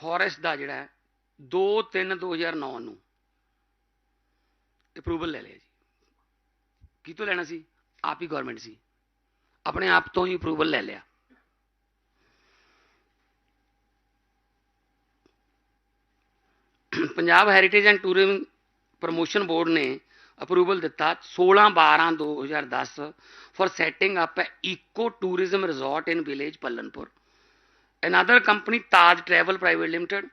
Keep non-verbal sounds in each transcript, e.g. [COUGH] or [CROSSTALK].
Forest ਦਾ ਜਿਹੜਾ 2 3 2009 ਨੂੰ approval ਲੈ ਲਿਆ ਜੀ। ਕੀ ਤੋਂ ਲੈਣਾ ਸੀ? ਆਪ ਹੀ ਗਵਰਨਮੈਂਟ ਸੀ। ਆਪਣੇ ਆਪ ਤੋਂ ਹੀ ਅਪਰੂਵਲ ਲੈ ਲਿਆ। Punjab heritage and tourism promotion board ਨੇ ਅਪਰੂਵਲ ਦਿੱਤਾ 16 12 2010 for setting up eco tourism resort in village Pallanpur another company Taj travel private limited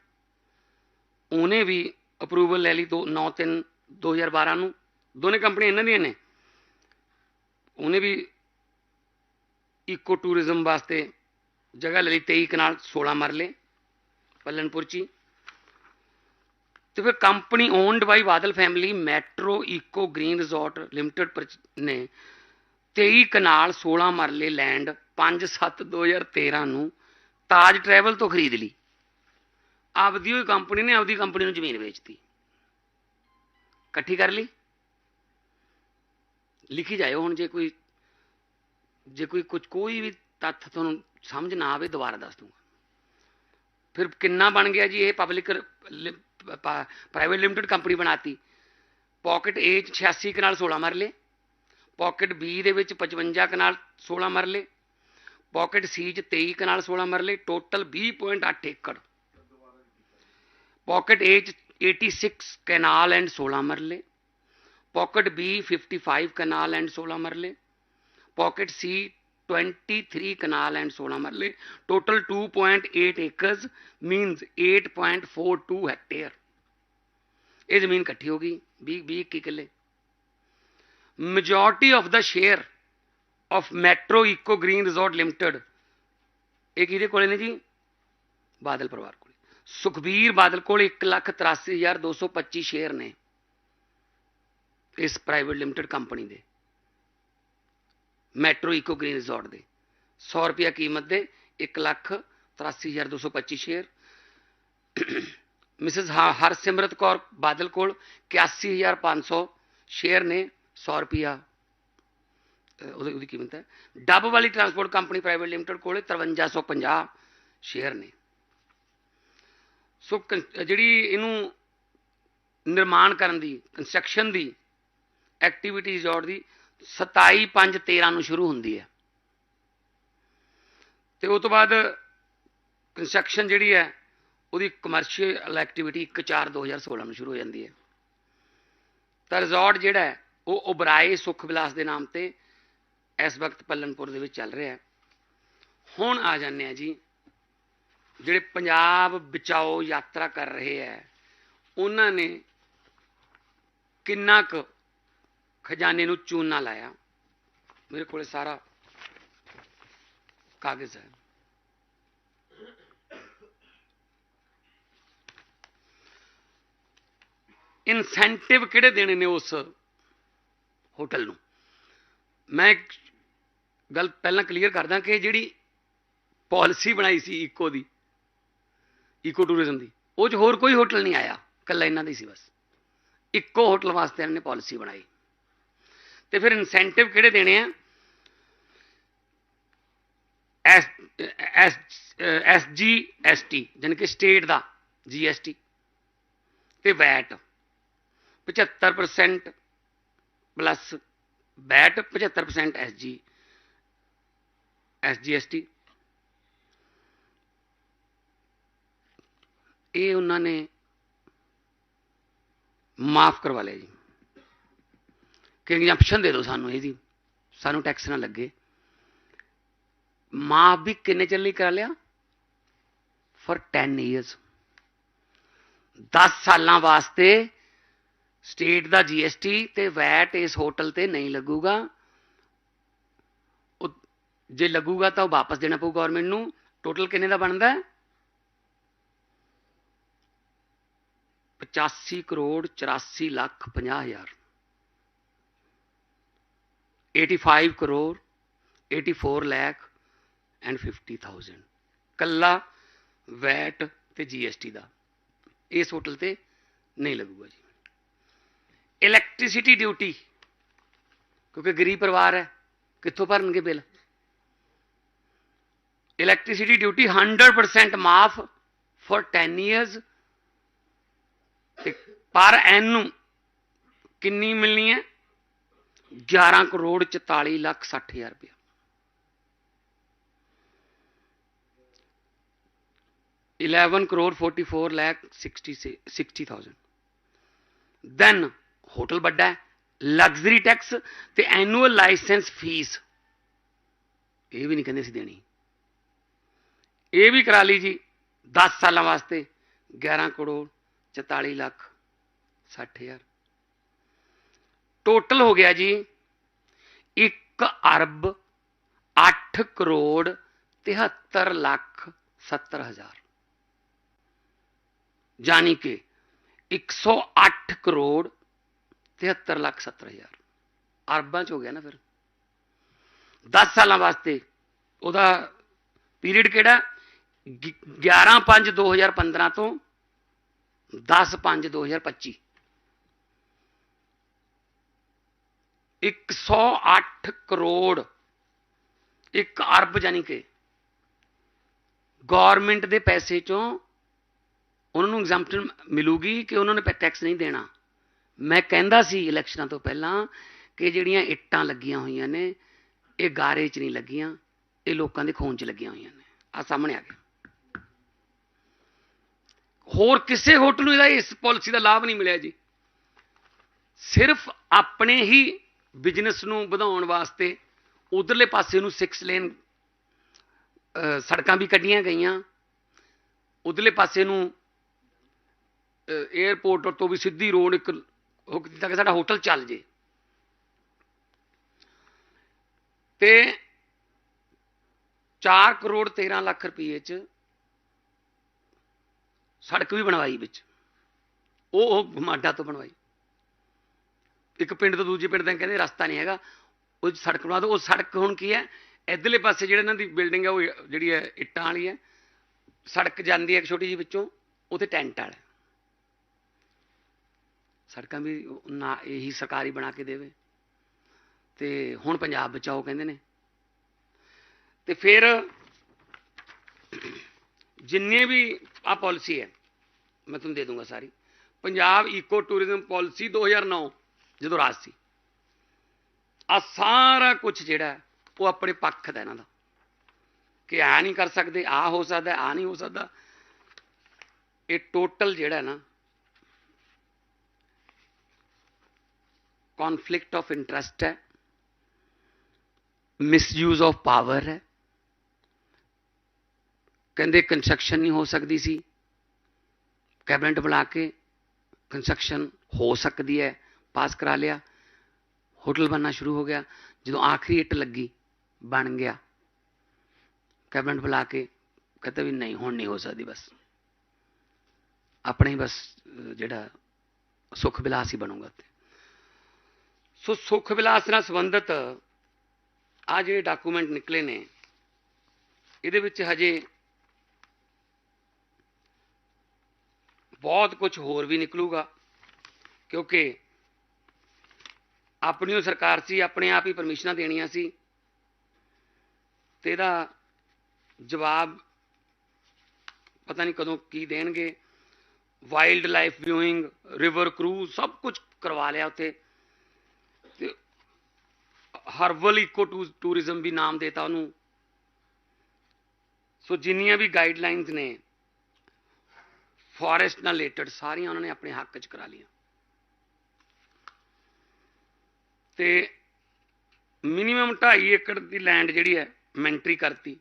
ਉਹਨੇ ਵੀ ਅਪਰੂਵਲ ਲੈ ਲਈ ਦੋ 9 3 2012 ਨੂੰ ਦੋਨੇ ਕੰਪਨੀਆਂ ਇਹਨਾਂ ਦੀਆਂ ਨੇ ਉਹਨੇ ਵੀ ਇਕੋ ਟੂਰਿਜ਼ਮ ਵਾਸਤੇ ਜਗ੍ਹਾ ਲੈ ਲਈ 23 ਕਨਾਲ 16 ਮਰਲੇ, ਪੱਲਨਪੁਰ ਚ ਹੀ। ਤੇ ਫਿਰ company owned by Badal family metro eco green resort limited ਨੇ 23 ਕਨਾਲ 16 ਮਰਲੇ ਲੈਂਡ 5 7 2013 ਨੂੰ ਤਾਜ ਟਰੈਵਲ ਤੋਂ ਖਰੀਦ ਲਈ। ਆਪਦੀ ਹੋਈ ਕੰਪਨੀ ਨੇ ਆਪਦੀ ਕੰਪਨੀ ਨੂੰ ਜ਼ਮੀਨ ਵੇਚਤੀ। ਇਕੱਠੀ ਕਰ ਲਈ। ਲਿਖੀ ਜਾਇਓ ਹੁਣ ਜੇ ਕੋਈ ਜੇ ਕੋਈ ਕੁਝ ਕੋਈ ਵੀ ਤੱਥ ਤੁਹਾਨੂੰ ਸਮਝ ਨਾ ਆਵੇ, ਦੁਬਾਰਾ ਦੱਸ ਦੂੰਗਾ। ਫਿਰ ਕਿੰਨਾ ਬਣ ਗਿਆ ਜੀ ਇਹ ਪਬਲਿਕ ਪ੍ਰਾਈਵੇਟ ਲਿਮਟਿਡ ਕੰਪਨੀ ਬਣਾਤੀ। ਪਾਕਟ A ਚ 86 ਕਨਾਲ 16 ਮਰਲੇ। ਪਾਕਟ B ਦੇ ਵਿੱਚ 55 ਕਨਾਲ 16 ਮਰਲੇ। ਪਾਕਟ C ਚ 23 ਕਨਾਲ 16 ਮਰਲੇ ਟੋਟਲ 20.8 ਏਕੜ ਪਾਕਟ A ਚ 86 ਕਨਾਲ ਐਂਡ 16 ਮਰਲੇ ਪਾਕਟ B 55 ਕਨਾਲ ਐਂਡ 16 ਮਰਲੇ ਪਾਕਟ C 23 ਕਨਾਲ ਐਂਡ 16 ਮਰਲੇ ਟੋਟਲ 2.8 ਏਕਰਸ ਮੀਨਸ 8.42 ਹੈਕਟੇਅਰ ਇਹ ਜ਼ਮੀਨ ਇਕੱਠੀ ਹੋ ਗਈ 20 20 21 ਕਿੱਲੇ majority of the share of metro eco green resort limited ਇਹ ਕਿਹਦੇ ਕੋਲੇ ਨੇ ਜੀ ਬਾਦਲ ਪਰਿਵਾਰ ਕੋਲੇ ਸੁਖਬੀਰ ਬਾਦਲ ਕੋਲ 183225 ਸ਼ੇਅਰ ਨੇ ਇਸ ਪ੍ਰਾਈਵੇਟ ਲਿਮਟਿਡ ਕੰਪਨੀ ਦੇ ਮੈਟਰੋ ਇਕੋ ਗ੍ਰੀਨ ਰਿਜ਼ੋਰਟ ਦੇ 100 ਰੁਪਿਆ ਕੀਮਤ ਦੇ 183225 ਸ਼ੇਅਰ ਮਿਸਿਸ ਹਰਸਿਮਰਤ ਕੌਰ ਬਾਦਲ ਕੋਲ 81500 ਸ਼ੇਅਰ ਨੇ 100 ਰੁਪਿਆ ਉਹਦੀ ਉਹਦੀ ਕੀਮਤ ਹੈ। ਡੱਬ ਵਾਲੀ ਟਰਾਂਸਪੋਰਟ ਕੰਪਨੀ ਪ੍ਰਾਈਵੇਟ ਲਿਮਟਿਡ ਕੋਲ 5350 ਸ਼ੇਅਰ ਨੇ। ਸੋ ਕਨ- ਜਿਹੜੀ ਇਹਨੂੰ ਨਿਰਮਾਣ ਕਰਨ ਦੀ ਕੰਸਟਰਕਸ਼ਨ ਦੀ ਐਕਟੀਵਿਟੀ ਰਿਜ਼ੋਰਟ ਦੀ 27 5 13 ਨੂੰ ਸ਼ੁਰੂ ਹੁੰਦੀ ਹੈ। ਤੇ ਉਸ ਤੋਂ ਬਾਅਦ ਕੰਸਟਰਕਸ਼ਨ ਜਿਹੜੀ ਹੈ, ਉਹਦੀ ਕਮਰਸ਼ੀਅਲ ਐਕਟੀਵਿਟੀ 1 4 2016 ਨੂੰ ਸ਼ੁਰੂ ਹੋ ਜਾਂਦੀ ਹੈ। ਤਾਂ ਰਿਜ਼ੋਰਟ ਜਿਹੜਾ ਉਹ ਉਬਰਾਏ ਸੁਖ ਵਿਲਾਸ ਦੇ ਨਾਮ ਤੇ ਇਸ ਵਕਤ ਪੱਲਨਪੁਰ ਦੇ ਵਿੱਚ ਚੱਲ ਰਿਹਾ ਹੈ। ਹੁਣ ਆ ਜਾਂਦੇ ਆ ਜੀ। ਜਿਹੜੇ ਪੰਜਾਬ ਬਚਾਓ ਯਾਤਰਾ ਕਰ ਰਹੇ ਹੈ, ਉਹਨਾਂ ਨੇ ਕਿੰਨਾ ਕੁ ਖਜ਼ਾਨੇ ਨੂੰ ਚੂਨਾ ਲਾਇਆ? ਮੇਰੇ ਕੋਲੇ ਸਾਰਾ ਕਾਗਜ਼ ਹੈ। ਇਨਸੈਂਟਿਵ ਕਿਹੜੇ ਦੇਣੇ ਨੇ ਉਸ ਹੋਟਲ ਨੂੰ? ਮੈਂ ਇੱਕ ਗੱਲ ਪਹਿਲਾਂ ਕਲੀਅਰ ਕਰਦਾ ਕਿ ਜਿਹੜੀ ਪਾਲਿਸੀ ਬਣਾਈ ਸੀ ਈਕੋ ਦੀ ਈਕੋ ਟੂਰਿਜ਼ਮ ਦੀ, ਉਹ 'ਚ ਹੋਰ ਕੋਈ ਹੋਟਲ ਨਹੀਂ ਆਇਆ ਕੱਲਾ ਇਹਨਾਂ ਦੀ ਸੀ ਬਸ। ਇੱਕੋ ਹੋਟਲ ਵਾਸਤੇ ਇਹਨਾਂ ਨੇ ਪਾਲਿਸੀ ਬਣਾਈ। ਤੇ ਫਿਰ ਇਨਸੈਂਟਿਵ ਕਿਹੜੇ ਦੇਣੇ ਆ? S S S G S T ਜਾਣੀ ਕਿ ਸਟੇਟ ਦਾ ਜੀ ਐਸ ਟੀ ਤੇ VAT 75% plus VAT 75% S G S G S T. ਇਹ ਉਹਨਾਂ ਨੇ ਮਾਫ ਕਰਵਾ ਲਿਆ ਜੀ। ਕਿ ਐਗਜ਼ੈਂਪਸ਼ਨ ਦੇ ਦਿਓ ਸਾਨੂੰ ਇਹਦੀ। ਸਾਨੂੰ ਟੈਕਸ ਨਾ ਲੱਗੇ। ਮਾਫ ਵੀ ਕਿੰਨੇ ਚਿਰ ਲਈ ਕਰਾ ਲਿਆ? ਫॉर 10 ਇਅਰਸ 10 ਸਾਲਾਂ ਵਾਸਤੇ ਸਟੇਟ ਦਾ ਜੀਐਸਟੀ ਤੇ ਵੈਟ ਇਸ ਹੋਟਲ ਤੇ ਨਹੀਂ ਲੱਗੂਗਾ। ਜੇ ਲੱਗੂਗਾ ਤਾਂ ਉਹ ਵਾਪਸ ਦੇਣਾ ਪਊ ਗਵਰਨਮੈਂਟ ਨੂੰ। ਟੋਟਲ ਕਿੰਨੇ ਦਾ ਬਣਦਾ? ਹੈ 85 ਕਰੋੜ 84 ਲੱਖ 50 ਹਜ਼ਾਰ। 85 ਕਰੋੜ 84 ਲੱਖ ਐਂਡ 50000 ਕੱਲਾ ਵੈਟ ਤੇ ਜੀਐਸਟੀ ਦਾ। ਇਸ ਹੋਟਲ ਤੇ ਨਹੀਂ ਲੱਗੂਗਾ ਜੀ। ਇਲੈਕਟ੍ਰਿਸਿਟੀ ਡਿਊਟੀ ਕਿਉਂਕਿ ਗਰੀਬ ਪਰਿਵਾਰ ਹੈ, ਕਿੱਥੋਂ ਭਰਨਗੇ ਬਿੱਲ? ਇਲੈਕਟ੍ਰਿਸਿਟੀ ਡਿਊਟੀ 100% ਮਾਫ ਫॉर 10 ਇਅਰਸ ਤੇ ਪਰ ਐਨੂ ਕਿੰਨੀ ਮਿਲਣੀ ਹੈ? 11 ਕਰੋੜ 44 ਲੱਖ 60 ਹਜ਼ਾਰ ਰੁਪਇਆ। Eleven crore forty-four lakh sixty sixty thousand. Then hotel ਵੱਡਾ ਹੈ ਲਗਜ਼ਰੀ ਟੈਕਸ ਤੇ ਐਨੂਅਲ ਲਾਇਸੈਂਸ ਫੀਸ ਇਹ ਵੀ ਨਹੀਂ ਕਹਿੰਦੇ ਸੀ ਦੇਣੀ। ਇਹ ਵੀ ਕਰਾ ਲਈ ਜੀ 10 ਸਾਲਾਂ ਵਾਸਤੇ 11 ਕਰੋੜ 44 ਲੱਖ 60 ਹਜ਼ਾਰ। ਟੋਟਲ ਹੋ ਗਿਆ ਜੀ 1 ਅਰਬ 8 ਕਰੋੜ 73 ਲੱਖ 70 ਹਜ਼ਾਰ। ਜਾਨੀ ਕਿ 108 ਕਰੋੜ 73 ਲੱਖ 70 ਹਜ਼ਾਰ। ਅਰਬਾਂ ਚ ਹੋ ਗਿਆ ਨਾ ਫਿਰ। 10 ਸਾਲਾਂ ਵਾਸਤੇ, ਉਹਦਾ ਪੀਰੀਅਡ ਕਿਹੜਾ? 11 5 2015 ਤੋਂ 10 5 2025 108 ਕਰੋੜ 1 ਅਰਬ ਜਾਨੀ ਕਿ ਗਵਰਨਮੈਂਟ ਦੇ ਪੈਸੇ ਚੋਂ ਉਹਨਾਂ ਨੂੰ ਐਗਜ਼ੈਂਪਸ਼ਨ ਮਿਲੂਗੀ ਕਿ ਉਹਨਾਂ ਨੇ ਟੈਕਸ ਨਹੀਂ ਦੇਣਾ। ਮੈਂ ਕਹਿੰਦਾ ਸੀ ਇਲੈਕਸ਼ਨਾਂ ਤੋਂ ਪਹਿਲਾਂ ਕਿ ਜਿਹੜੀਆਂ ਇੱਟਾਂ ਲੱਗੀਆਂ ਹੋਈਆਂ ਨੇ, ਇਹ ਗਾਰੇ 'ਚ ਨਹੀਂ ਲੱਗੀਆਂ, ਇਹ ਲੋਕਾਂ ਦੇ ਖੂਨ 'ਚ ਲੱਗੀਆਂ ਹੋਈਆਂ ਨੇ। ਆ ਸਾਹਮਣੇ ਆ ਗਿਆ। ਹੋਰ ਕਿਸੇ ਹੋਟਲ ਨੂੰ ਇਹਦਾ ਇਸ ਪਾਲਿਸੀ ਦਾ ਲਾਭ ਨਹੀਂ ਮਿਲਿਆ ਜੀ। ਸਿਰਫ ਆਪਣੇ ਹੀ ਬਿਜ਼ਨਸ ਨੂੰ ਵਧਾਉਣ ਵਾਸਤੇ ਉਧਰਲੇ ਪਾਸੇ ਨੂੰ 6 ਲੇਨ ਸੜਕਾਂ ਵੀ ਕੱਢੀਆਂ ਗਈਆਂ। ਉਧਰਲੇ ਪਾਸੇ ਨੂੰ 에어ਪੋਰਟ ਤੋਂ ਵੀ ਸਿੱਧੀ ਰੋਡ ਇੱਕ ਹੋ ਦਿੱਤਾ ਕਿ ਸਾਡਾ ਹੋਟਲ ਚੱਲ ਜੇ। ਤੇ 4 ਕਰੋੜ 13 ਲੱਖ ਰੁਪਏ ਚ ਸੜਕ ਵੀ ਬਣਵਾਈ ਵਿੱਚ। ਉਹ ਉਹ ਮਾਡਾ ਤੋਂ ਬਣਵਾਈ। ਇੱਕ ਪਿੰਡ ਤੋਂ ਦੂਜੇ ਪਿੰਡ ਤੱਕ ਕਹਿੰਦੇ ਰਸਤਾ ਨਹੀਂ ਹੈਗਾ। ਉਹ ਸੜਕ ਬਣਾ ਦੋ। ਉਹ ਸੜਕ ਹੁਣ ਕੀ ਹੈ? ਇਧਰਲੇ ਪਾਸੇ ਜਿਹੜੇ ਇਹਨਾਂ ਦੀ ਬਿਲਡਿੰਗ ਹੈ, ਉਹ ਜਿਹੜੀ ਹੈ, ਇੱਟਾਂ ਵਾਲੀ ਹੈ। ਸੜਕ ਜਾਂਦੀ ਹੈ ਇੱਕ ਛੋਟੀ ਜਿਹੀ ਵਿੱਚੋਂ। ਉਥੇ ਟੈਂਟ ਵਾਲਾ ਸੜਕਾਂ ਵੀ ਨਾ ਇਹੀ ਸਰਕਾਰੀ ਬਣਾ ਕੇ ਦੇਵੇ। ਤੇ ਹੁਣ ਪੰਜਾਬ ਬਚਾਓ ਕਹਿੰਦੇ ਨੇ। ਤੇ ਫਿਰ ਜਿੰਨੇ ਵੀ ਆ ਪਾਲਿਸੀ ਹੈ ਮੈਂ ਤੁਹਾਨੂੰ ਦੇ ਦੂੰਗਾ ਸਾਰੀ। ਪੰਜਾਬ ਇਕੋ ਟੂਰਿਜ਼ਮ ਪਾਲਿਸੀ 2009 ਜਦੋਂ ਰਾਜ ਸੀ। ਆ ਸਾਰਾ ਕੁਝ ਜਿਹੜਾ ਉਹ ਆਪਣੇ ਪੱਖ ਦਾ ਇਹਨਾਂ ਦਾ। ਕਿ ਆ ਨਹੀਂ ਕਰ ਸਕਦੇ, ਆ ਹੋ ਸਕਦਾ, ਆ ਨਹੀਂ ਹੋ ਸਕਦਾ। ਇਹ ਟੋਟਲ ਜਿਹੜਾ ਨਾ ਕਨਫਲਿਕਟ ਆਫ ਇੰਟਰਸਟ ਹੈ ਮਿਸਯੂਜ਼ ਆਫ ਪਾਵਰ ਹੈ। ਕਹਿੰਦੇ ਕੰਸਟਰਕਸ਼ਨ ਨਹੀਂ ਹੋ ਸਕਦੀ ਸੀ। ਕੈਬਨਿਟ ਬੁਲਾ ਕੇ ਕੰਸਟਰਕਸ਼ਨ ਹੋ ਸਕਦੀ ਹੈ ਪਾਸ ਕਰਾ ਲਿਆ ਹੋਟਲ ਬਣਨਾ ਸ਼ੁਰੂ ਹੋ ਗਿਆ ਜਦੋਂ ਆਖਰੀ ਇੱਟ ਲੱਗੀ ਬਣ ਗਿਆ ਕੈਬਨਿਟ ਬੁਲਾ ਕੇ ਕਹਿੰਦਾ ਵੀ ਨਹੀਂ ਹੁਣ ਨਹੀਂ ਹੋ ਸਕਦੀ ਬਸ ਆਪਣੇ ਹੀ ਬਸ ਜਿਹੜਾ ਸੁਖ ਵਿਲਾਸ ਹੀ ਬਣੂਗਾ ਤੇ ਸੋ ਸੁਖ ਵਿਲਾਸ ਨਾਲ ਸੰਬੰਧਿਤ ਆ ਜਿਹੜੇ ਡਾਕੂਮੈਂਟ ਨਿਕਲੇ ਨੇ ਇਹਦੇ ਵਿੱਚ ਹਜੇ ਬਹੁਤ ਕੁਝ ਹੋਰ ਵੀ ਨਿਕਲੂਗਾ, ਕਿਉਂਕਿ ਆਪਣੀ ਸਰਕਾਰ ਸੀ, ਆਪਣੇ ਆਪ ਹੀ ਪਰਮਿਸ਼ਨਾਂ ਦੇਣੀਆਂ ਸੀ ਤੇ ਇਹਦਾ ਜਵਾਬ ਪਤਾ ਨਹੀਂ ਕਦੋਂ ਕੀ ਦੇਣਗੇ। Wildlife viewing river cruise ਸਭ ਕੁਝ ਕਰਵਾ ਲਿਆ ਉੱਥੇ ਤੇ ਹਰਬਲ ਇਕੋ ਟੂਰਿਜ਼ਮ ਵੀ ਨਾਮ ਦੇਤਾ ਉਹਨੂੰ। ਸੋ ਜਿੰਨੀਆਂ ਵੀ ਗਾਈਡਲਾਈਨਸ ਨੇ ਫੋਰੈਸਟ ਨਾਲ ਰਿਲੇਟਡ ਸਾਰੀਆਂ ਉਹਨਾਂ ਨੇ ਆਪਣੇ ਹੱਕ 'ਚ ਕਰਾ ਲਈਆਂ। ਤੇ ਮਿਨੀਮਮ 2.5 ਏਕੜ ਦੀ ਲੈਂਡ ਜਿਹੜੀ ਹੈ ਮੈਂਟਰੀ ਕਰਤੀ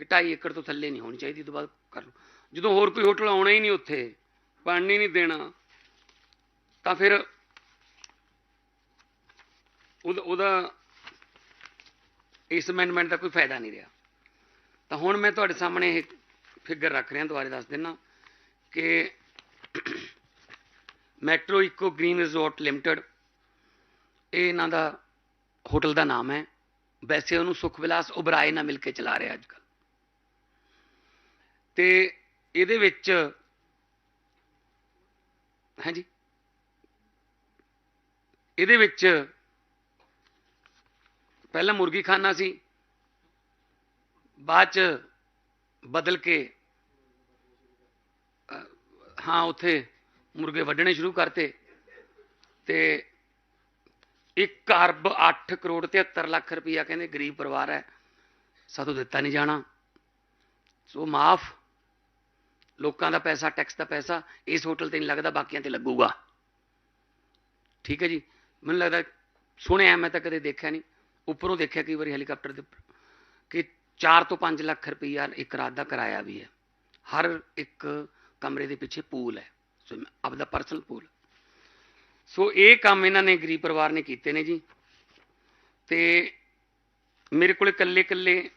ਕਿ 2.5 ਏਕੜ ਤੋਂ ਥੱਲੇ ਨਹੀਂ ਹੋਣੀ ਚਾਹੀਦੀ ਤੋਂ ਬਾਅਦ ਕਰ ਲਓ। ਜਦੋਂ ਹੋਰ ਕੋਈ ਹੋਟਲ ਆਉਣਾ ਹੀ ਨਹੀਂ ਉੱਥੇ ਪਾਣੀ ਨਹੀਂ ਦੇਣਾ, ਤਾਂ ਫਿਰ ਉਹਦਾ ਇਸ ਅਮੈਂਡਮੈਂਟ ਦਾ ਕੋਈ ਫਾਇਦਾ ਨਹੀਂ ਰਿਹਾ। ਤਾਂ ਹੁਣ ਮੈਂ ਤੁਹਾਡੇ ਸਾਹਮਣੇ ਇਹ ਫਿਗਰ ਰੱਖ ਰਿਹਾ, ਦੁਬਾਰੇ ਦੱਸ ਦਿੰਨਾ। ਕਿ metro eco green resort limited, ਇਹ ਇਹਨਾਂ ਦਾ ਹੋਟਲ ਦਾ ਨਾਮ ਹੈ। ਵੈਸੇ ਉਹਨੂੰ ਸੁਖ ਵਿਲਾਸ ਉਬਰਾਏ ਨਾਲ ਮਿਲ ਕੇ ਚਲਾ ਰਿਹਾ ਅੱਜ ਕੱਲ ਤੇ ਇਹਦੇ ਵਿੱਚ, ਹਾਂਜੀ? ਇਹਦੇ ਵਿੱਚ ਪਹਿਲਾਂ ਮੁਰਗੀ ਖਾਨਾ ਸੀ, ਬਾਅਦ ਚ ਬਦਲ ਕੇ ਹਾਂ ਉੱਥੇ ਮੁਰਗੇ ਵੱਢਣੇ ਸ਼ੁਰੂ ਕਰਤੇ ਤੇ 1 ਅਰਬ 8 ਕਰੋੜ 73 ਲੱਖ ਰੁਪਈਆ ਕਹਿੰਦੇ ਗਰੀਬ ਪਰਿਵਾਰ ਹੈ ਸਾਤੋਂ ਦਿੱਤਾ ਨਹੀਂ ਜਾਣਾ। ਸੋ ਮਾਫ, ਲੋਕਾਂ ਦਾ ਪੈਸਾ ਟੈਕਸ ਦਾ ਪੈਸਾ, ਇਸ ਹੋਟਲ ਤੇ ਨਹੀਂ ਲੱਗਦਾ, ਬਾਕੀਆਂ ਤੇ ਲੱਗੂਗਾ। ਠੀਕ ਹੈ ਜੀ? ਮੈਨੂੰ ਲੱਗਦਾ ਸੁਣਿਆ ਮੈਂ ਤਾਂ ਕਦੇ ਦੇਖਿਆ ਨਹੀਂ। ਉੱਪਰੋਂ ਦੇਖਿਆ ਕਈ ਵਾਰੀ ਹੈਲੀਕਾਪਟਰ ਦੇ ਕਿ 4 ਤੋਂ 5 ਲੱਖ ਰੁਪਈਆ ਇੱਕ ਰਾਤ ਦਾ ਕਿਰਾਇਆ ਵੀ ਹੈ। ਹਰ ਇੱਕ ਕਮਰੇ ਦੇ ਪਿੱਛੇ ਪੂਲ ਹੈ। ਸੋ ਆਪਦਾ ਪਰਸਨਲ ਪੂਲ। ਸੋ ਇਹ ਕੰਮ ਇਹਨਾਂ ਨੇ ਗਰੀਬ ਪਰਿਵਾਰ ਨੇ ਕੀਤੇ ਨੇ ਜੀ। ਤੇ ਮੇਰੇ ਕੋਲ ਇਕੱਲੇ ਇਕੱਲੇ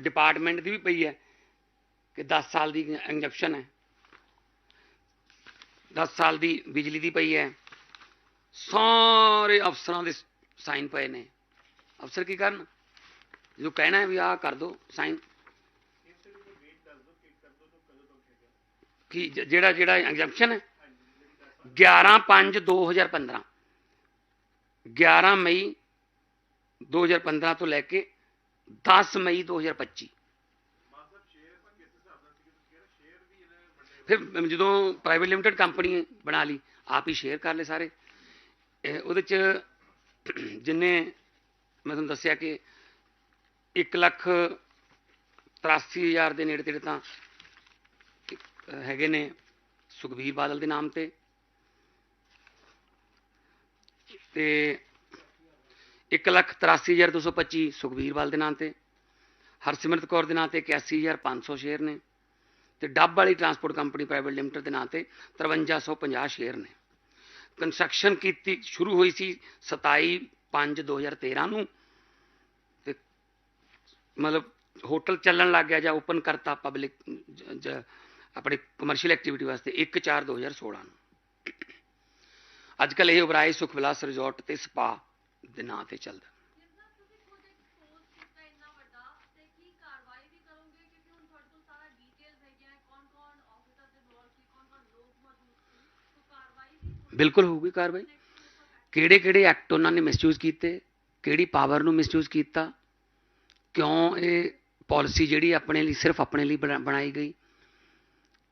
ਡਿਪਾਰਟਮੈਂਟ ਦੀ ਵੀ ਪਈ ਹੈ ਕਿ 10 ਸਾਲ ਦੀ ਇੰਜੈਕਸ਼ਨ ਹੈ। 10 ਸਾਲ ਦੀ ਬਿਜਲੀ ਦੀ ਪਈ ਹੈ। ਸਾਰੇ ਅਫਸਰਾਂ ਦੇ ਸਾਈਨ ਪਏ ਨੇ। ਅਫਸਰ ਕੀ ਕਰਨ? ਜੋ ਕਹਿਣਾ ਹੈ ਵੀ ਆਹ ਕਰ ਦੋ ਸਾਈਨ ਕੀ ਜਿਹੜਾ ਜਿਹੜਾ ਐਗਜ਼ੈਂਪਸ਼ਨ ਹੈ? 11 5 2015 11 ਮਈ 2015 ਤੋਂ ਲੈ ਕੇ 10 ਮਈ 2025 ਫਿਰ ਜਦੋਂ ਪ੍ਰਾਈਵੇਟ ਲਿਮਟਿਡ ਕੰਪਨੀ ਬਣਾ ਲਈ, ਆਪ ਹੀ ਸ਼ੇਅਰ ਕਰ ਲਏ ਸਾਰੇ। ਉਹਦੇ ਚ ਜਿੰਨੇ ਮੈਂ ਤੁਹਾਨੂੰ ਦੱਸਿਆ ਕਿ 1 ਲੱਖ 83 ਹਜ਼ਾਰ ਦੇ ਨੇੜੇ ਤੇੜੇ ਤਾਂ ਹੈਗੇ ਨੇ ਸੁਖਬੀਰ ਬਾਦਲ ਦੇ ਨਾਮ ਤੇ। ਤੇ 1 ਲੱਖ 83 ਹਜ਼ਾਰ 225 ਸੁਖਬੀਰ ਬਾਦਲ ਦੇ ਨਾਮ ਤੇ, ਹਰਸਿਮਰਤ ਕੌਰ ਦੇ ਨਾਮ ਤੇ 81500 ਸ਼ੇਅਰ ਨੇ, ਤੇ ਡੱਬ ਵਾਲੀ ਟਰਾਂਸਪੋਰਟ ਕੰਪਨੀ ਪ੍ਰਾਈਵੇਟ ਲਿਮਟਿਡ ਦੇ ਨਾਂ ਤੇ 5350 ਸ਼ੇਅਰ ਨੇ। ਕੰਸਟਰਕਸ਼ਨ ਕੀਤੀ, ਸ਼ੁਰੂ ਹੋਈ ਸੀ 27 5 2013 ਨੂੰ, ਤੇ ਮਤਲਬ ਹੋਟਲ ਚੱਲਣ ਲੱਗ ਗਿਆ ਜਾਂ ਓਪਨ ਕਰਤਾ ਪਬਲਿਕ ਆਪਣੇ ਕਮਰਸ਼ੀਅਲ ਐਕਟੀਵਿਟੀ ਵਾਸਤੇ 1 4 2016 ਨੂੰ। ਅੱਜ ਕੱਲ ਇਹ ਉਬਰਾਏ ਸੁਖ ਵਿਲਾਸ ਰਿਜ਼ੋਰਟ ਤੇ ਸਪਾ ਦੇ ਨਾਂ ਤੇ ਚੱਲਦਾ। ਬਿਲਕੁਲ ਹੋਊਗੀ ਕਾਰਵਾਈ। ਕਿਹੜੇ ਕਿਹੜੇ ਐਕਟ ਉਹਨਾਂ ਨੇ ਮਿਸਯੂਜ਼ ਕੀਤੇ, ਕਿਹੜੀ ਪਾਵਰ ਨੂੰ ਮਿਸਯੂਜ਼ ਕੀਤਾ, ਕਿਉਂ ਇਹ ਪਾਲਿਸੀ ਜਿਹੜੀ ਆਪਣੇ ਲਈ, ਸਿਰਫ ਆਪਣੇ ਲਈ ਬਣਾ- ਬਣਾਈ ਗਈ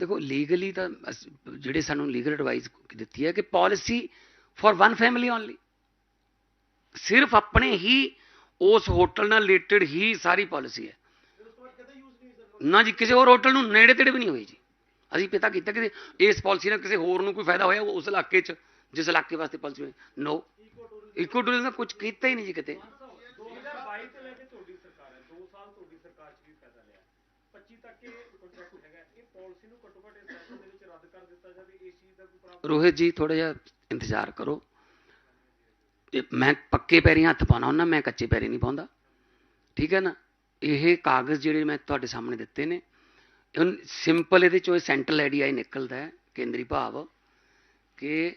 ਦੇਖੋ ਲੀਗਲੀ ਤਾਂ ਜਿਹੜੇ ਸਾਨੂੰ ਲੀਗਲ ਐਡਵਾਈਸ ਦਿੱਤੀ ਹੈ ਕਿ policy for one family only ਸਿਰਫ ਆਪਣੇ ਹੀ, ਉਸ ਹੋਟਲ ਨਾਲ ਰਿਲੇਟਡ ਹੀ ਸਾਰੀ ਪਾਲਿਸੀ ਹੈ। ਨਾ ਜੀ, ਕਿਸੇ ਹੋਰ ਹੋਟਲ ਨੂੰ ਨੇੜੇ ਤੇੜੇ ਵੀ ਨਹੀਂ ਹੋਈ ਜੀ। ਅਸੀਂ ਪਤਾ ਕੀਤਾ ਕਿ ਇਸ ਪਾਲਿਸੀ ਨਾਲ ਕਿਸੇ ਹੋਰ ਨੂੰ ਕੋਈ ਫਾਇਦਾ ਹੋਇਆ ਉਸ ਇਲਾਕੇ 'ਚ, ਜਿਸ ਇਲਾਕੇ ਵਾਸਤੇ ਪਾਲਿਸੀ ਹੋਈ। ਨੋ ਇਕੋ ਟੂਰਿਜ਼ਮ ਦਾ ਕੁਝ ਕੀਤਾ ਹੀ ਨਹੀਂ ਜੀ ਕਿਤੇ। 2022 ਤੋਂ ਲੈ ਕੇ ਤੁਹਾਡੀ ਸਰਕਾਰ ਹੈ 2 ਸਾਲ ਤੁਹਾਡੀ ਸਰਕਾਰ 'ਚ ਵੀ ਫਾਇਦਾ ਲਿਆ। 25 ਤੱਕ ਇਹ ਕੰਟਰੈਕਟ ਪਾਲਿਸੀ ਨੂੰ ਘੱਟੋ ਘੱਟ ਇਸ ਸੈਸ਼ਨ ਦੇ ਵਿੱਚ ਰੱਦ ਕਰ ਦਿੱਤਾ ਜਾਵੇ, ਇਸ ਚੀਜ਼ ਦਾ ਕੋਈ ਪ੍ਰਾਪਤ ਰੋਹਿਤ ਜੀ ਥੋੜਾ ਜਿਹਾ ਇੰਤਜ਼ਾਰ ਕਰੋ। ਤੇ ਮੈਂ ਪੱਕੇ ਪੈਰੀਂ ਹੱਥ ਪਾਉਣਾ ਹੁੰਦਾ, ਮੈਂ ਕੱਚੇ ਪੈਰੀ ਨਹੀਂ ਪਾਉਂਦਾ। ਠੀਕ ਹੈ ਨਾ? ਇਹ ਕਾਗਜ਼ ਜਿਹੜੇ ਮੈਂ ਤੁਹਾਡੇ ਸਾਹਮਣੇ ਦਿੱਤੇ ਨੇ, ਹੁਣ ਸਿੰਪਲ ਇਹਦੇ ਚੋਂ ਸੈਂਟਰਲ ਆਈਡੀਆ ਨਿਕਲਦਾ ਹੈ, ਕੇਂਦਰੀ ਭਾਵ, ਕਿ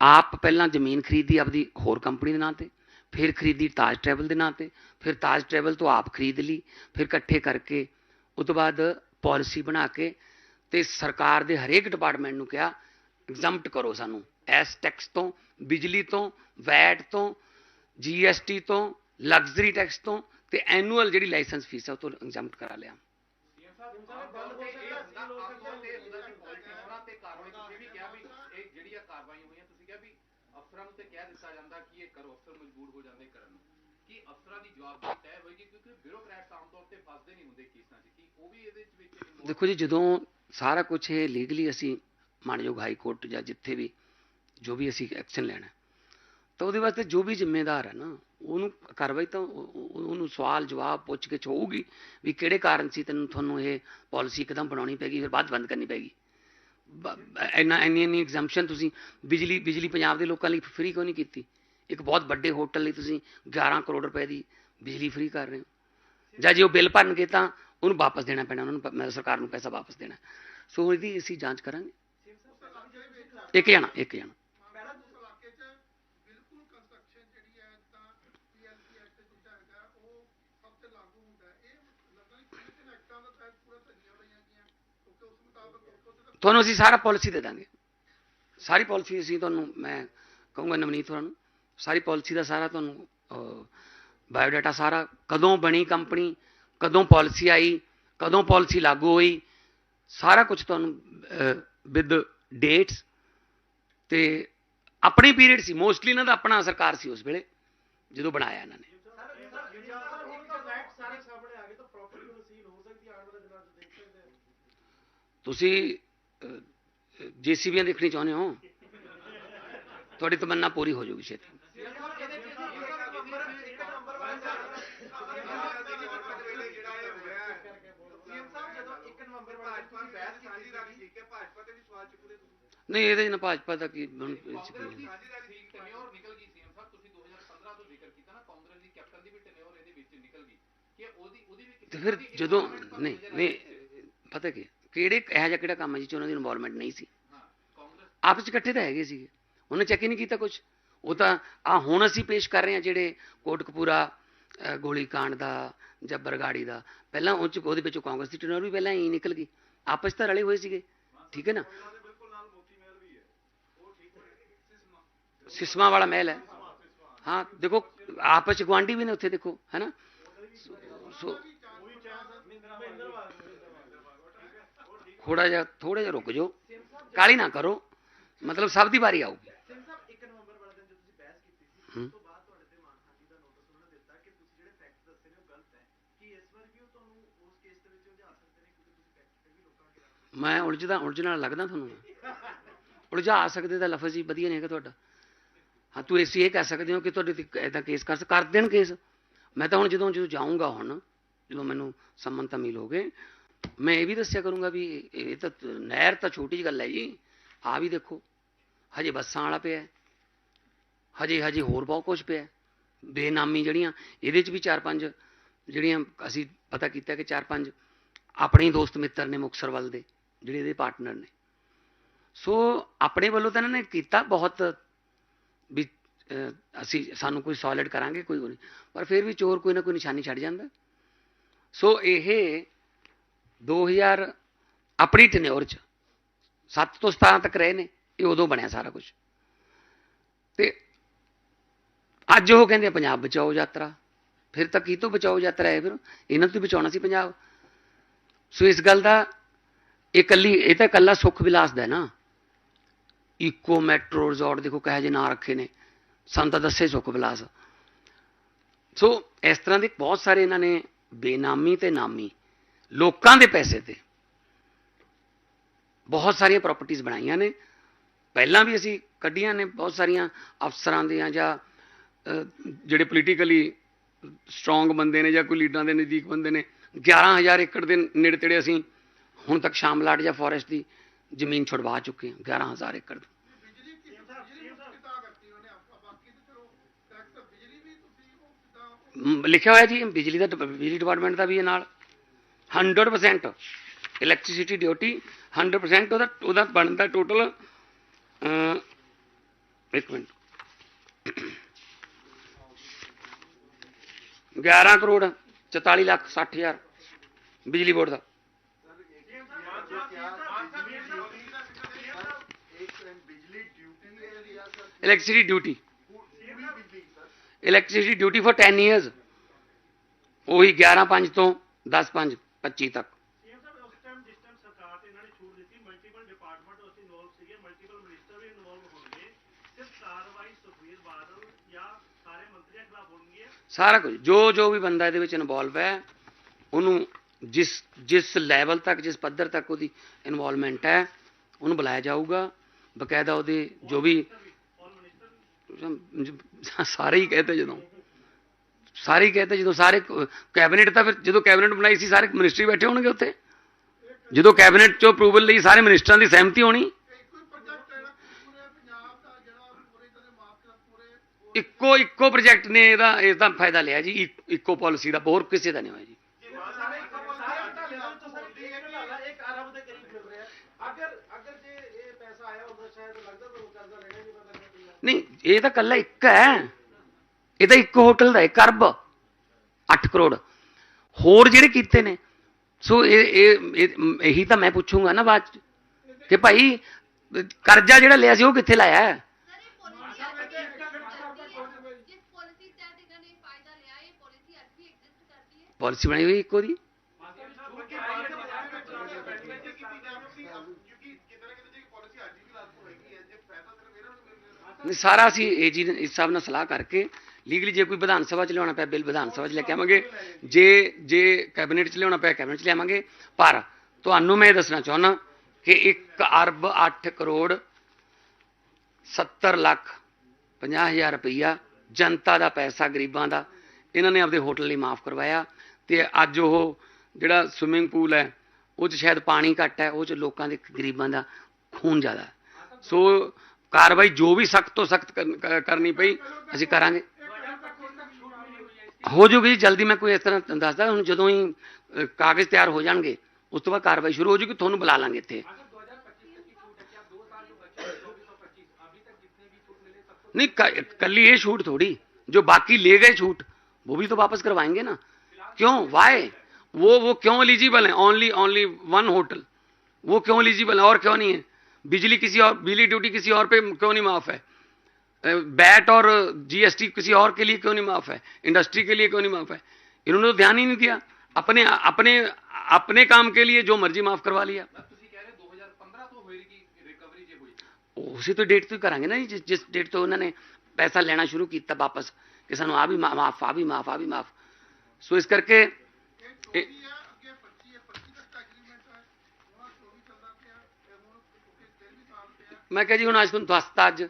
ਆਪ ਪਹਿਲਾਂ ਜ਼ਮੀਨ ਖਰੀਦੀ ਆਪਦੀ ਹੋਰ ਕੰਪਨੀ ਦੇ ਨਾਂ ਤੇ, ਫਿਰ ਖਰੀਦੀ ਤਾਜ ਟਰੈਵਲ ਦੇ ਨਾਂ ਤੇ, ਫਿਰ ਤਾਜ ਟਰੈਵਲ ਤੋਂ ਆਪ ਖਰੀਦ ਲਈ, ਫਿਰ ਇਕੱਠੇ ਕਰਕੇ ਉਸ ਤੋਂ ਬਾਅਦ ਪਾਲਿਸੀ ਬਣਾ ਕੇ ਤੇ ਸਰਕਾਰ ਦੇ ਹਰੇਕ ਡਿਪਾਰਟਮੈਂਟ ਨੂੰ ਕਿਹਾ ਐਗਜ਼ੈਂਪਟ ਕਰੋ ਸਾਨੂੰ। ਐਸ ਟੈਕਸ ਤੋਂ, ਬਿਜਲੀ ਤੋਂ, ਵੈਟ ਤੋਂ ਜੀਐਸਟੀ ਤੋਂ ਲਗਜ਼ਰੀ ਟੈਕਸ ਤੋਂ ਤੇ ਐਨੂਅਲ ਜਿਹੜੀ ਲਾਇਸੈਂਸ ਫੀਸ ਹੈ ਉਹ ਤੋਂ ਐਗਜ਼ੈਂਪਟ ਕਰਾ ਲਿਆ। ਅਫਸਰਾਂ ਨੂੰ ਤੇ ਕਹਿ ਦਿੱਤਾ ਜਾਂਦਾ ਕਿ ਇਹ ਕਰੋ ਅਫਸਰ ਮਜਬੂਰ ਹੋ ਜਾਂਦੇ ਕਰਨ ਨੂੰ। ਕੀ ਅਫਸਰਾਂ ਦੀ ਜਵਾਬਦਾਰੀ ਤੈਅ ਹੋਏਗੀ, ਕਿਉਂਕਿ ਬਿਊਰੋਕਰੈਟਸ ਆਮ ਤੌਰ ਤੇ ਫਸਦੇ ਨਹੀਂ ਹੁੰਦੇ ਕੇਸਾਂ 'ਚ, ਕੀ ਉਹ ਵੀ ਇਹਦੇ ਵਿੱਚ ਦੇਖੋ ਜੀ, ਜਦੋਂ ਸਾਰਾ ਕੁਝ ਇਹ ਲੀਗਲੀ ਅਸੀਂ ਮਾਨਯੋਗ ਹਾਈ ਕੋਰਟ ਜਾਂ ਜਿੱਥੇ ਵੀ ਜੋ ਵੀ ਅਸੀਂ ਐਕਸ਼ਨ ਲੈਣਾ, ਤਾਂ ਉਹਦੇ ਵਾਸਤੇ ਜੋ ਵੀ ਜ਼ਿੰਮੇਦਾਰ ਹੈ ਨਾ, ਉਹਨੂੰ ਕਾਰਵਾਈ ਤਾਂ ਉਹਨੂੰ ਸਵਾਲ ਜਵਾਬ ਪੁੱਛ ਕੇ ਹੋਊਗੀ ਵੀ ਕਿਹੜੇ ਕਾਰਨ ਸੀ ਤੈਨੂੰ, ਤੁਹਾਨੂੰ ਇਹ ਪਾਲਿਸੀ ਇੱਕਦਮ ਬਣਾਉਣੀ ਪੈਗੀ, ਫਿਰ ਬਾਅਦ ਬੰਦ ਕਰਨੀ ਪੈਗੀ। ਇੰਨਾ, ਇੰਨੀ ਇੰਨੀ ਐਗਜ਼ੈਂਪਸ਼ਨ ਤੁਸੀਂ ਬਿਜਲੀ ਬਿਜਲੀ ਪੰਜਾਬ ਦੇ ਲੋਕਾਂ ਲਈ ਫ੍ਰੀ ਕਿਉਂ ਨਹੀਂ ਕੀਤੀ? ਇੱਕ ਬਹੁਤ ਵੱਡੇ ਹੋਟਲ ਲਈ ਤੁਸੀਂ 11 ਕਰੋੜ ਰੁਪਏ ਦੀ ਬਿਜਲੀ ਫ੍ਰੀ ਕਰ ਰਹੇ ਹੋ। ਜਾਂ ਜੇ ਉਹ ਬਿੱਲ ਭਰਨਗੇ ਤਾਂ ਉਹਨੂੰ ਵਾਪਸ ਦੇਣਾ ਪੈਣਾ, ਉਹਨਾਂ ਨੂੰ ਪ- ਸਰਕਾਰ ਨੂੰ ਪੈਸਾ ਵਾਪਸ ਦੇਣਾ। ਸੋ ਇਹਦੀ ਅਸੀਂ ਜਾਂਚ ਕਰਾਂਗੇ। ਇੱਕ ਜਣਾ ਇੱਕ ਜਣਾ। ਤੁਹਾਨੂੰ ਅਸੀਂ ਸਾਰਾ ਪਾਲਿਸੀ ਦੇ ਦਾਂਗੇ। ਸਾਰੀ ਪਾਲਿਸੀ ਅਸੀਂ ਤੁਹਾਨੂੰ, ਮੈਂ ਕਹੂੰਗਾ ਨਵਨੀਤ ਹੋਰਾਂ ਨੂੰ। ਸਾਰੀ ਪਾਲਿਸੀ ਦਾ ਸਾਰਾ ਤੁਹਾਨੂੰ ਬਾਇਓਡਾਟਾ ਸਾਰਾ ਕਦੋਂ ਬਣੀ ਕੰਪਨੀ, ਕਦੋਂ ਪਾਲਿਸੀ ਆਈ, ਕਦੋਂ ਪਾਲਿਸੀ ਲਾਗੂ ਹੋਈ, ਸਾਰਾ ਕੁਝ ਤੁਹਾਨੂੰ ਵਿਦ ਡੇਟਸ ਤੇ ਆਪਣੀ ਪੀਰੀਅਡ ਸੀ ਮੋਸਟਲੀ ਇਹਨਾਂ ਦਾ ਆਪਣਾ ਸਰਕਾਰ ਸੀ ਉਸ ਵੇਲੇ, ਜਦੋਂ ਬਣਾਇਆ ਇਹਨਾਂ ਨੇ। ਤੁਸੀਂ ਸਾਹਮਣੇ ਆ ਗਏ ਤਾਂ ਪ੍ਰੋਪਰਟੀ ਹੋ? ਤੁਹਾਡੀ ਤਮੰਨਾ ਪੂਰੀ ਹੋ ਜਾਊਗੀ ਛੇਤੀ। ਹੋ? ਨਹੀਂ ਇਹਦੇ ਨਾਲ ਭਾਜਪਾ ਦਾ ਕੀ ਹੁਣ ਇਹ 'ਚ ਕੀ ਹੈ? ਟੈਨਿਓਰ ਨਿਕਲ ਗਈ ਸੀਐਮ ਸਾਹਿਬ ਤੁਸੀਂ 2015 ਤੋਂ ਜ਼ਿਕਰ ਕੀਤਾ ਨਾ ਕਾਂਗਰਸ ਦੀ ਕੈਪਟਨ ਦੀ ਵੀ ਟੈਨਿਓਰ ਇਹਦੇ ਵਿੱਚ ਨਿਕਲ ਗਈ। ਕਿ ਉਹਦੀ ਉਹਦੀ ਵੀ ਤੇ ਫਿਰ ਜਦੋਂ ਨਹੀਂ ਨਹੀਂ ਪਤਾ ਕੀ ਕਿਹੜੇ ਇਹੋ ਜਿਹਾ ਕਿਹੜਾ ਕੰਮ ਹੈ 'ਚ ਉਹਨਾਂ ਦੀ ਇਨਵੋਲਵਮੈਂਟ ਨਹੀਂ ਸੀ? ਆਪਸ 'ਚ ਇਕੱਠੇ ਤਾਂ ਹੈਗੇ ਸੀਗੇ ਉਹਨੇ ਚੈੱਕ ਹੀ ਨਹੀਂ ਕੀਤਾ ਕੁਝ ਉਹ ਤਾਂ ਆ ਹੁਣ ਅਸੀਂ ਪੇਸ਼ ਕਰ ਰਹੇ ਹਾਂ ਜਿਹੜੇ ਕੋਟਕਪੂਰਾ ਅ, ਗੋਲੀकांड ਦਾ ਜਾਂ ਬਰਗਾੜੀ ਦਾ। ਪਹਿਲਾਂ ਉਹ 'ਚ ਉਹਦੇ ਵਿੱਚੋਂ ਕਾਂਗਰਸ ਦੀ ਟਨਰ ਵੀ ਪਹਿਲਾਂ ਹੀ ਨਿਕਲ ਗਈ। ਆਪਸ ਤਾਂ ਰਲੇ ਹੋਏ ਸੀਗੇ। ਠੀਕ ਹੈ ਨਾ? ਸਿਸਮਾ ਵਾਲਾ ਮਹਿਲ ਹੈ। ਹਾਂ, ਦੇਖੋ, ਆਪਸ 'ਚ ਗੁਆਂਢੀ ਵੀ ਨੇ ਉੱਥੇ, ਦੇਖੋ, ਹੈ ਨਾ? ਸੋ ਥੋੜਾ ਜਿਹਾ ਥੋੜਾ ਜਿਹਾ ਰੁਕ ਜਾਓ। ਕਾਲੀ ਨਾ ਕਰੋ। ਮਤਲਬ ਸਭ ਦੀ ਵਾਰੀ ਆਊਗੀ। ਮੈਂ ਉਲਝਦਾ, ਉਲਝਣ ਵਾਲਾ ਲੱਗਦਾ ਤੁਹਾਨੂੰ? ਉਲਝਾ ਸਕਦੇ ਦਾ ਲਫ਼ਜ਼ ਹੀ ਵਧੀਆ ਨਹੀਂ ਹੈਗਾ ਤੁਹਾਡਾ। ਹਾਂ, ਤੂੰ ਇਸ ਇਹ ਕਹਿ ਸਕਦੇ ਹੋ ਕਿ ਤੁਹਾਡੇ ਤੇ ਐਦਾਂ ਕੇਸ ਕਰ ਕਰ ਦੇਣ ਕੇਸ। ਮੈਂ ਤਾਂ ਹੁਣ ਜਦੋਂ ਜਦੋਂ ਜਾਊਂਗਾ ਹੁਣ, ਜਦੋਂ ਮੈਨੂੰ ਸੰਮਨ ਤਾਂ ਹੋ ਗਏ, ਮੈਂ ਇਹ ਵੀ ਦੱਸਿਆ ਕਰੂੰਗਾ ਵੀ ਇਹ ਤਾਂ ਨਹਿਰ ਤਾਂ ਛੋਟੀ ਜਿਹੀ ਗੱਲ ਹੈ ਜੀ। ਆ ਵੀ ਦੇਖੋ, ਹਜੇ ਬੱਸਾਂ ਵਾਲਾ ਪਿਆ ਹਜੇ ਹਜੇ ਹੋਰ ਬਹੁਤ ਕੁਝ ਪਿਆ ਬੇਨਾਮੀ ਜਿਹੜੀਆਂ, ਇਹਦੇ ਚ ਵੀ ਚਾਰ ਪੰਜ ਜਿਹੜੀਆਂ ਅਸੀਂ ਪਤਾ ਕੀਤਾ ਕਿ ਚਾਰ ਪੰਜ ਆਪਣੇ ਹੀ ਦੋਸਤ ਮਿੱਤਰ ਨੇ ਮੁਕਤਸਰ ਵੱਲ ਦੇ। ਜਿਹੜੇ ਇਹਦੇ ਪਾਰਟਨਰ ਨੇ। ਸੋ ਆਪਣੇ ਵੱਲੋਂ ਤਾਂ ਇਹਨਾਂ ਨੇ ਕੀਤਾ ਬਹੁਤ ਵੀ ਅਸੀਂ, ਸਾਨੂੰ ਕੋਈ ਸੋਲਿਡ ਕਰਾਂਗੇ, ਕੋਈ ਉਹ ਨਹੀਂ। ਪਰ ਫਿਰ ਵੀ ਚੋਰ ਕੋਈ ਨਾ ਕੋਈ ਨਿਸ਼ਾਨੀ ਛੱਡ ਜਾਂਦਾ। ਸੋ ਇਹ 2000 ਆਪਣੀ ਟਨਿਓਰ ਚ 7 ਤੋਂ 17 ਤੱਕ ਰਹੇ ਨੇ। ਇਹ ਉਦੋਂ ਬਣਿਆ ਸਾਰਾ ਕੁਝ ਤੇ ਅੱਜ ਉਹ ਕਹਿੰਦੇ ਪੰਜਾਬ ਬਚਾਓ ਯਾਤਰਾ। ਫਿਰ ਤਾਂ ਕੀ ਤੋਂ ਬਚਾਓ ਯਾਤਰਾ ਹੈ ਫਿਰ? ਇਹਨਾਂ ਤੋਂ ਬਚਾਉਣਾ ਸੀ ਪੰਜਾਬ। ਸੋ ਇਸ ਗੱਲ ਦਾ ਇਹ ਕੱਲੀ, ਇਹ ਤਾਂ ਕੱਲਾ ਸੁਖ ਵਿਲਾਸ ਦਾ ਨਾ। ਇਕੋ ਮੈਟਰੋ ਰਿਜ਼ੋਰਟ ਦੇਖੋ ਕਹੇ ਜੇ ਨਾਂ ਰੱਖੇ ਨੇ। ਸਾਨੂੰ ਤਾਂ ਦੱਸੇ ਸੁਖ ਵਿਲਾਸ। ਸੋ ਇਸ ਤਰ੍ਹਾਂ ਦੇ ਬਹੁਤ ਸਾਰੇ ਇਹਨਾਂ ਨੇ ਬੇਨਾਮੀ ਤੇ ਨਾਮੀ ਲੋਕਾਂ ਦੇ ਪੈਸੇ ਤੇ ਬਹੁਤ ਸਾਰੀਆਂ ਪ੍ਰਾਪਰਟੀਆਂ ਬਣਾਈਆਂ ਨੇ। ਪਹਿਲਾਂ ਵੀ ਅਸੀਂ ਕੱਢੀਆਂ ਨੇ ਬਹੁਤ ਸਾਰੀਆਂ ਅਫਸਰਾਂ ਦੀਆਂ ਜਾਂ ਜਿਹੜੇ ਪੋਲੀਟੀਕਲੀ ਸਟਰੋਂਗ ਬੰਦੇ ਨੇ ਜਾਂ ਕੋਈ ਲੀਡਰਾਂ ਦੇ ਨਜ਼ਦੀਕ ਬੰਦੇ ਨੇ 11000 ਏਕੜ ਦੇ ਨੇੜੇ ਤੇੜੇ ਅਸੀਂ ਹੁਣ ਤੱਕ ਸ਼ਾਮਲਾਟ ਜਾਂ ਫੋਰੈਸਟ ਦੀ ਜ਼ਮੀਨ ਛੁਡਵਾ ਚੁੱਕੇ ਹਾਂ 11000 ਏਕੜ ਦੀ। ਲਿਖਿਆ ਹੋਇਆ ਜੀ ਬਿਜਲੀ ਦਾ ਡਿਪ- ਬਿਜਲੀ ਡਿਪਾਰਟਮੈਂਟ ਦਾ ਵੀ ਇਹ ਨਾਲ। 100% ਇਲੈਕਟ੍ਰਿਸਿਟੀ ਡਿਊਟੀ 100% ਉਹਦਾ ਉਹਦਾ ਬਣਦਾ ਟੋਟਲ ਇੱਕ ਮਿੰਟ। 11 ਕਰੋੜ 44 ਲੱਖ 60 ਹਜ਼ਾਰ ਬਿਜਲੀ ਬੋਰਡ ਦਾ। ਸੀਗੇ ਮਲਟੀਪਲ ਮਿਨਿਸਟਰ ਵੀ ਇਨਵੋਲਵ ਹੋਣਗੇ। ਸਿਰਫ ਕਾਰਵਾਈ ਸੁਖਬੀਰ ਬਾਦਲ ਜਾਂ ਸਾਰੇ ਮੰਤਰੀਆਂ ਖਿਲਾਫ ਹੋਣਗੇ ਸਾਰਾ ਕੁਝ ਜੋ ਜੋ ਵੀ ਬੰਦਾ ਇਹਦੇ ਵਿੱਚ ਇਨਵੋਲਵ ਹੈ ਉਹਨੂੰ ਜਿਸ ਜਿਸ ਲੈਵਲ ਤੱਕ ਜਿਸ ਪੱਧਰ ਤੱਕ ਉਹਦੀ ਇਨਵੋਲਵਮੈਂਟ ਹੈ ਉਹਨੂੰ ਬੁਲਾਇਆ ਜਾਊਗਾ। ਬਕਾਇਦਾ ਉਹਦੇ ਜੋ ਵੀ [LAUGHS] ਸਾਰੇ ਹੀ ਕਹਤੇ ਜਦੋਂ। ਸਾਰੇ ਹੀ ਕਹਤੇ ਜਦੋਂ ਸਾਰੇ ਕੈਬਨਿਟ ਤਾਂ ਫਿਰ ਜਦੋਂ ਕੈਬਨਿਟ ਬਣਾਈ ਸੀ, ਸਾਰੇ ਮਿਨਿਸਟਰੀ ਬੈਠੇ ਹੋਣਗੇ ਉੱਥੇ। ਜਦੋਂ ਕੈਬਨਿਟ ਚੋਂ ਅਪਰੂਵਲ ਲਈ ਸਾਰੇ ਮਿਨਿਸਟਰਾਂ ਦੀ ਸਹਿਮਤੀ ਹੋਣੀ। ਇੱਕੋ ਇੱਕੋ ਪ੍ਰੋਜੈਕਟ ਨੇ ਇਹਦਾ ਇਸ ਦਾ ਫਾਇਦਾ ਲਿਆ ਜੀ। ਇੱਕੋ ਪਾਲਿਸੀ ਦਾ, ਹੋਰ ਕਿਸੇ ਦਾ ਨਹੀਂ ਹੋਇਆ ਜੀ ਸਾਰੇ ਇੱਕ ਅਰਬ ਦੇ ਕਰੀਬ ਮਿਲ ਰਿਹਾ ਅਗਰ ਅਗਰ ਜੇ ਇਹ ਪੈਸਾ ਆਇਆ ਹੁੰਦਾ ਸ਼ਾਇਦ ਲੱਗਦਾ ਤੁਹਾਨੂੰ ਕਰਜ਼ਾ ਲੈਣਾ ਨਹੀਂ ਪੈਂਦਾ ਨਹੀਂ ਇਹ ਤਾਂ ਕੱਲਾ ਇੱਕ ਹੈ। ਇਹ ਤਾਂ ਇੱਕ ਹੋਟਲ ਦਾ ਇੱਕ ਅਰਬ 8 ਕਰੋੜ। ਹੋਰ ਜਿਹੜੇ ਕੀਤੇ ਨੇ। ਸੋ ਇਹ ਇਹ ਇਹ- ਤਾਂ ਮੈਂ ਪੁੱਛੂੰਗਾ ਨਾ ਬਾਅਦ ਚ। ਕਿ ਭਾਈ ਕਰਜ਼ਾ ਜਿਹੜਾ ਲਿਆ ਸੀ ਉਹ ਕਿੱਥੇ ਲਾਇਆ ਹੈ? ਪਾਲਿਸੀ ਜਿਸ ਪਾਲਿਸੀ ਤਹਿਤ ਇਹਨਾਂ ਨੇ ਫਾਇਦਾ ਲਿਆ ਇਹ ਪਾਲਿਸੀ ਅੱਜ ਵੀ ਐਗਜ਼ਿਸਟ ਕਰਦੀ ਹੈ ਪਾਲਿਸੀ ਬਣੀ ਹੋਈ ਇੱਕੋ ਦੀ ਕਿਉਂਕਿ ਕਿਤੇ ਨਾ ਕਿਤੇ ਜੇ ਪਾਲਿਸੀ ਅੱਜ ਵੀ ਲਾਗੂ ਹੈਗੀ ਹੈ ਜੇ ਫਾਇਦਾ ਸਿਰਫ ਇਹਨਾਂ ਨੂੰ ਮਿਲ ਰਿਹਾ ਨਹੀਂ ਸਾਰਾ ਅਸੀਂ ਇਹ ਜੀ ਇਸ ਹਿਸਾਬ ਨਾਲ ਸਲਾਹ ਕਰਕੇ ਲੀਗਲੀ ਜੇ ਕੋਈ ਵਿਧਾਨ ਸਭਾ ਚ ਲਿਆਉਣਾ ਪਿਆ, ਬਿੱਲ ਵਿਧਾਨ ਸਭਾ ਚ ਲੈ ਕੇ ਆਵਾਂਗੇ। ਜੇ ਜੇ ਕੈਬਨਿਟ ਚ ਲਿਆਉਣਾ ਪਿਆ ਕੈਬਨਿਟ ਚ ਲਿਆਵਾਂਗੇ ਪਰ ਤੁਹਾਨੂੰ ਮੈਂ ਇਹ ਦੱਸਣਾ ਚਾਹੁੰਦਾ ਕਿ 1 ਅਰਬ 8 ਕਰੋੜ 70 ਲੱਖ 50 ਹਜ਼ਾਰ ਰੁਪਈਆ ਜਨਤਾ ਦਾ ਪੈਸਾ ਗਰੀਬਾਂ ਦਾ, ਇਹਨਾਂ ਨੇ ਆਪਦੇ ਹੋਟਲ ਲਈ ਮਾਫ ਕਰਵਾਇਆ। ਤੇ ਅੱਜ ਉਹ ਜਿਹੜਾ ਸਵਿਮਿੰਗ ਪੂਲ ਹੈ, ਉਹ 'ਚ ਸ਼ਾਇਦ ਪਾਣੀ ਘੱਟ ਹੈ, ਉਹ 'ਚ ਲੋਕਾਂ ਦੇ ਗਰੀਬਾਂ ਦਾ ਖੂਨ ਜ਼ਿਆਦਾ। ਸੋ ਸੋ ਕਾਰਵਾਈ ਜੋ ਵੀ ਸਖਤ ਤੋਂ ਸਖਤ ਕਰਨੀ ਪਈ ਅਸੀਂ ਕਰਾਂਗੇ ਹੋ ਜੂਗੀ ਜੀ, ਜਲਦੀ ਮੈਂ ਕੋਈ ਇਸ ਤਰ੍ਹਾਂ ਤੁਹਾਨੂੰ ਦੱਸਦਾ ਹੁਣ ਜਦੋਂ ਹੀ ਅ, ਕਾਗਜ਼ ਤਿਆਰ ਹੋ ਜਾਣਗੇ ਉਸ ਤੋਂ ਬਾਅਦ ਕਾਰਵਾਈ ਸ਼ੁਰੂ ਹੋ ਜੂਗੀ ਤੁਹਾਨੂੰ ਬੁਲਾ ਲਾਂਗੇ ਇੱਥੇ नहीं क- कल ये छूट थोड़ी जो बाकी ले गए छूट वो भी तो वापस करवाएंगे ना क्यों वाई वो वो क्यों एलिजिबल है ओनली ओनली वन होटल वो क्यों एलिजिबल है और क्यों नहीं है बिजली किसी और बिजली ड्यूटी किसी और पे क्यों नहीं माफ़ है? बैट और जीएसटी किसी और के लिए क्यों नहीं माफ़ है? इंडस्ट्री के लिए क्यों नहीं माफ़ है? इन्होंने तो ध्यान ही नहीं दिया। अपने अपने अपने काम के लिए जो मर्ज़ी माफ़ करवा लिया। उसी तो डेट तो करेंगे ना जिस जिस डेट तो उन्होंने पैसा लेना शुरू किया वापस किसानों आ भी माफ़ आ भी माफ़ आ भी माफ़। सो इस करके ਮੈਂ ਕਿਹਾ ਜੀ, ਹੁਣ ਅੱਜ ਤੁਹਾਨੂੰ ਦੱਸਤਾ ਅੱਜ।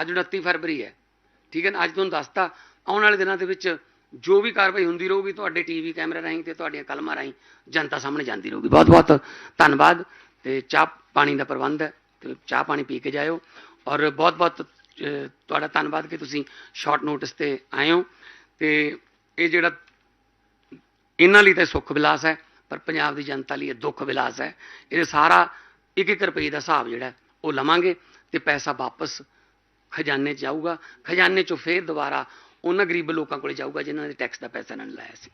ਅੱਜ 29 ਫਰਵਰੀ ਹੈ। ਠੀਕ ਹੈ ਨਾ? ਅੱਜ ਤੁਹਾਨੂੰ ਦੱਸਤਾ। ਆਉਣ ਵਾਲੇ ਦਿਨਾਂ ਦੇ ਵਿੱਚ ਜੋ ਵੀ ਕਾਰਵਾਈ ਹੁੰਦੀ ਰਹੂਗੀ, ਤੁਹਾਡੇ ਟੀਵੀ ਕੈਮਰੇ ਰਾਹੀਂ ਤੇ ਤੁਹਾਡੀਆਂ ਕਲਮਾਂ ਰਾਹੀਂ ਜਨਤਾ ਸਾਹਮਣੇ ਜਾਂਦੀ ਰਹੂਗੀ। ਬਹੁਤ ਬਹੁਤ ਧੰਨਵਾਦ ਤੇ ਚਾਹ ਪਾਣੀ ਦਾ ਪ੍ਰਬੰਧ ਹੈ ਤੇ ਚਾਹ ਪਾਣੀ ਪੀ ਕੇ ਜਾਇਓ। ਔਰ ਬਹੁਤ ਬਹੁਤ ਤੁਹਾਡਾ ਧੰਨਵਾਦ ਕਿ ਤੁਸੀਂ ਸ਼ਾਰਟ ਨੋਟਿਸ ਤੇ ਆਏ ਹੋ। ਤੇ ਇਹ ਜਿਹੜਾ ਇਹਨਾਂ ਲਈ ਤਾਂ ਸੁੱਖ ਵਿਲਾਸ ਹੈ, ਪਰ ਪੰਜਾਬ ਦੀ ਜਨਤਾ ਲਈ ਇਹ ਦੁੱਖ ਵਿਲਾਸ ਹੈ। ਇਹ ਸਾਰਾ ਇੱਕ ਇੱਕ ਰੁਪਏ ਦਾ ਹਿਸਾਬ ਜਿਹੜਾ ਉਹ ਲਵਾਂਗੇ ਤੇ ਪੈਸਾ ਵਾਪਸ ਖਜ਼ਾਨੇ 'ਚ ਜਾਊਗਾ। ਖਜ਼ਾਨੇ 'ਚੋਂ ਫੇਰ ਦੁਬਾਰਾ ਉਹਨਾਂ ਗਰੀਬ ਲੋਕਾਂ ਕੋਲ ਜਾਊਗਾ ਜਿਨ੍ਹਾਂ ਨੇ ਟੈਕਸ ਦਾ ਪੈਸਾ ਇਹਨਾਂ ਲਾਇਆ ਸੀ।